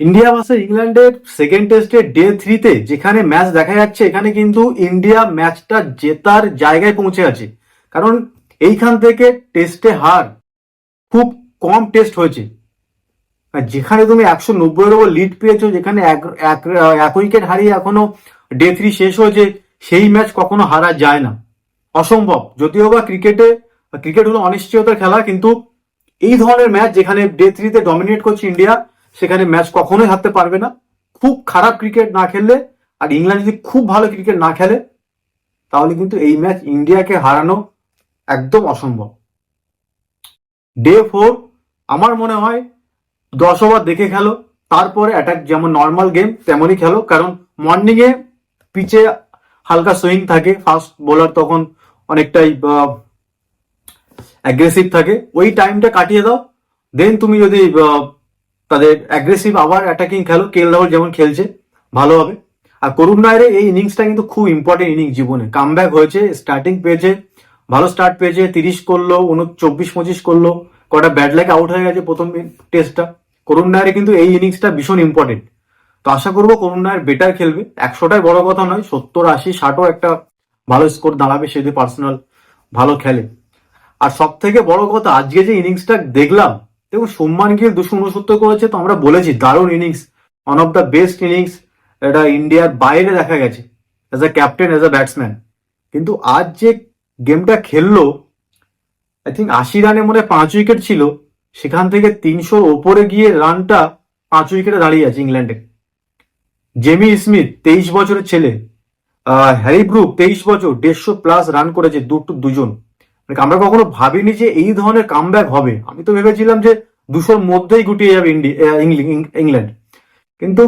India versus ইংল্যান্ডের second টেস্টের day থ্রিতে যেখানে ম্যাচ দেখা যাচ্ছে, এখানে কিন্তু ইন্ডিয়া ম্যাচটা জেতার জায়গায় পৌঁছে আছে কারণ এইখান থেকে টেস্টে হার খুব কম টেস্ট হয়েছে। যেখানে তুমি একশো নব্বইয়ের ওপর লিড পেয়েছ, যেখানে এক উইকেট হারিয়ে এখনও ডে থ্রি শেষ হয়েছে, সেই ম্যাচ কখনো হারা যায় না। অসম্ভব। যদিও বা ক্রিকেটে ক্রিকেট হলো অনিশ্চয়তার খেলা, কিন্তু এই ধরনের ম্যাচ যেখানে ডে থ্রিতে ডমিনেট করছে ইন্ডিয়া সেখানে ম্যাচ কখনোই হারতে পারবে না। খুব খারাপ ক্রিকেট না খেললে আর ইংল্যান্ড যদি খুব ভালো ক্রিকেট না খেলে, তাহলে কিন্তু এই ম্যাচ ইন্ডিয়াকে হারানো একদম অসম্ভব। ডে ফোর আমার মনে হয় দশ ওভার দেখে খেলো, তারপরে অ্যাটাক যেমন নর্মাল গেম তেমনই খেলো, কারণ মর্নিং এ পিচে হালকা সুইং থাকে ফাস্ট বোলার তখন অনেকটাই অ্যাগ্রেসিভ থাকে। ওই টাইমটা কাটিয়ে দাও দেন তুমি যদি তাদের অ্যাগ্রেসিভ আবার অ্যাটাকিং খেলো। কেল রাহুল যেমন খেলছে, ভালো হবে। আর করুণ নায়ারের এই ইনিংসটা কিন্তু খুব ইম্পর্টেন্ট ইনিংস জীবনে। কামব্যাক হয়েছে স্টার্টিং পেয়েছে, ভালো স্টার্ট পেয়েছে, তিরিশ করল চব্বিশ, পঁচিশ করল। কটা ব্যাট লাগে আউট হয়ে গেছে প্রথম টেস্টটা করুণ নায়ারে কিন্তু এই ইনিংসটা ভীষণ ইম্পর্টেন্ট তো আশা করব করুণ নায়ার বেটার খেলবে। একশোটাই বড় কথা নয়, সত্তর, আশি, ষাটও একটা ভালো স্কোর দাঁড়াবে সে যদি পার্সোনাল ভালো খেলে। আর সব থেকে বড় কথা, আজকে যে ইনিংসটা দেখলাম দেখুন সম্মান গিল দুশো উনসত্তর করেছে তো আমরা বলেছি, দারুণ innings one of the best innings এটা ইন্ডিয়ার বাইরে দেখা গেছে as a captain as a batsman কিন্তু আজ যে গেমটা খেললো আই থিঙ্ক আশি রানে মনে পাঁচ উইকেট ছিল, সেখান থেকে তিনশোর ওপরে গিয়ে রানটা পাঁচ উইকেটে দাঁড়িয়ে আছে ইংল্যান্ডে। জেমি স্মিথ তেইশ বছরের ছেলে হ্যারি ব্রুক, তেইশ বছর, দেড়শো প্লাস রান করেছে দুটো দুজন। মানে আমরা কখনো ভাবিনি যে এই ধরনের কামব্যাক হবে। আমি তো ভেবেছিলাম যে দুশোর মধ্যেই গুটিয়ে যাবে ইংল্যান্ড। কিন্তু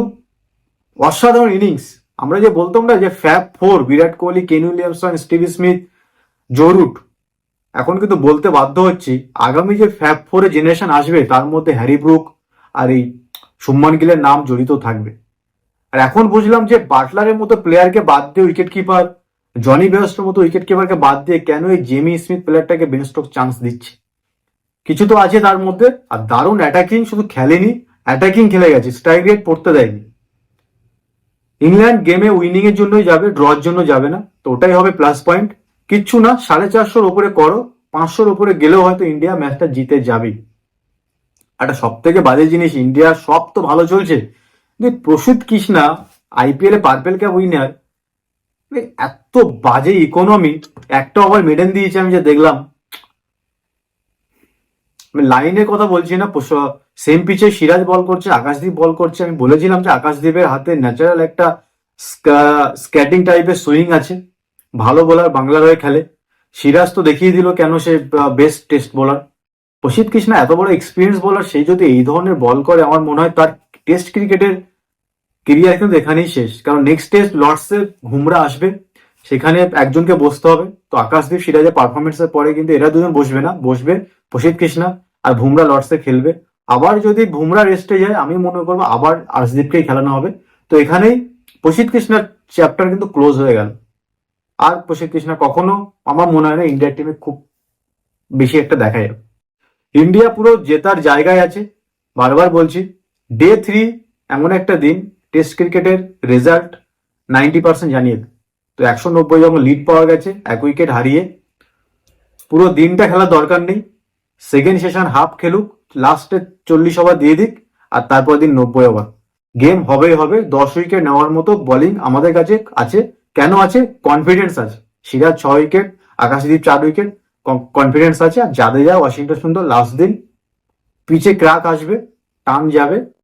অসাধারণ ইনিংস আমরা যে বলতাম না যে fab four Virat Kohli Kane Williamson Steve Smith Joe Root এখন কিন্তু বলতে বাধ্য হচ্ছি, আগামী যে ফ্যাব ফোরে জেনারেশন আসবে, তার মধ্যে হ্যারি ব্রুক আর এই সুম্মান গিলের নাম জড়িত থাকবে। আর এখন বুঝলাম যে বাটলারের মতো প্লেয়ারকে বাদ দিয়ে উইকেট কিপার জনি বেস্টের মতো উইকেট কিপারকে বাদ দিয়ে কেন এই জেমি স্মিথ প্লেয়ারটাকে বেন স্টোক চান্স দিচ্ছে? কিছু তো আছে তার মধ্যে, আর দারুণ অ্যাটাকিং শুধু খেলেনি অ্যাটাকিং খেলে গেছে স্ট্রাইক রেট পড়তে দেয়নি। ইংল্যান্ড গেমে উইনিং এর জন্যই যাবে ড্রর জন্য যাবে না, তো ওটাই হবে প্লাস পয়েন্ট কিচ্ছু না, সাড়ে চারশোর ওপরে করো, পাঁচশোর ওপরে গেলেও হয়তো ইন্ডিয়া ম্যাচটা জিতে যাবেই। একটা সব থেকে বাজে জিনিস ইন্ডিয়া সব তো ভালো চলছে। কিন্তু প্রসিদ্ধ কৃষ্ণা আইপিএল এ পার্পেল ক্যাপ উইনার এত বাজে ইকোনমি একটা ওভার মেডেন দিয়েছে, আমি যে দেখলাম। লাইনের কথা বলছি না সেম পিচে সিরাজ বল করছে, আকাশদীপ বল করছে। আমি বলেছিলাম যে আকাশদীপের হাতে ন্যাচারাল একটা স্ক্যাটিং টাইপের সুইং আছে। ভালো বোলার বাংলার হয়ে খেলে। সিরাজ তো দেখিয়ে দিল কেন সে বেস্ট টেস্ট বোলার প্রসিদ্ধ কৃষ্ণা, এত বড় এক্সপিরিয়েন্স বোলার সেই যদি এই ধরনের বল করে, আমার মনে হয় তার টেস্ট ক্রিকেটের কেরিয়ার কিন্তু এখানেই শেষ। কারণ নেক্সট টেস্ট লর্ডসে ঘুমরা আসবে, সেখানে একজনকে বসতে হবে। তো আকাশদীপ সিরাজের পারফরমেন্সের পরে কিন্তু এরা দুজন বসবে না। বসবে প্রসিদ্ধ কৃষ্ণা আর বুমরা লর্ডসে খেলবে। আবার যদি বুমরা রেস্টে যায়, আমি মনে করব আবার আর্শদীপকেই খেলানো হবে। তো এখানেই প্রসিদ্ধ কৃষ্ণার চ্যাপ্টার কিন্তু ক্লোজ হয়ে গেল। আর প্রসিদ্ধ কৃষ্ণা কখনো আমার মনে হয় না ইন্ডিয়ার টিমে খুব বেশি একটা দেখা যাবে। ইন্ডিয়া পুরো জেতার জায়গায় আছে। বারবার বলছি ডে থ্রি এমন একটা দিন টেস্ট ক্রিকেটের রেজাল্ট নাইনটি পার্সেন্ট জানিয়ে। তো একশো নব্বই যখন লিড পাওয়া গেছে, এক উইকেট হারিয়ে পুরো দিনটা খেলার দরকার নেই। সেকেন্ড সেশন হাফ খেলুক লাস্টে চল্লিশ ওভার দিয়ে দিক, আর তারপর দিন নব্বই ওভার গেম হবেই হবে, দশ উইকেট নেওয়ার মতো বোলিং আমাদের কাছে আছে। কেন আছে? কনফিডেন্স আছে। সিরাজ ছ উইকেট আকাশদীপ চার উইকেট কনফিডেন্স আছে। আর যাদের যা ওয়াশিংটন সুন্দর লাস্ট দিন পিচে ক্রাক আসবে, টান যাবে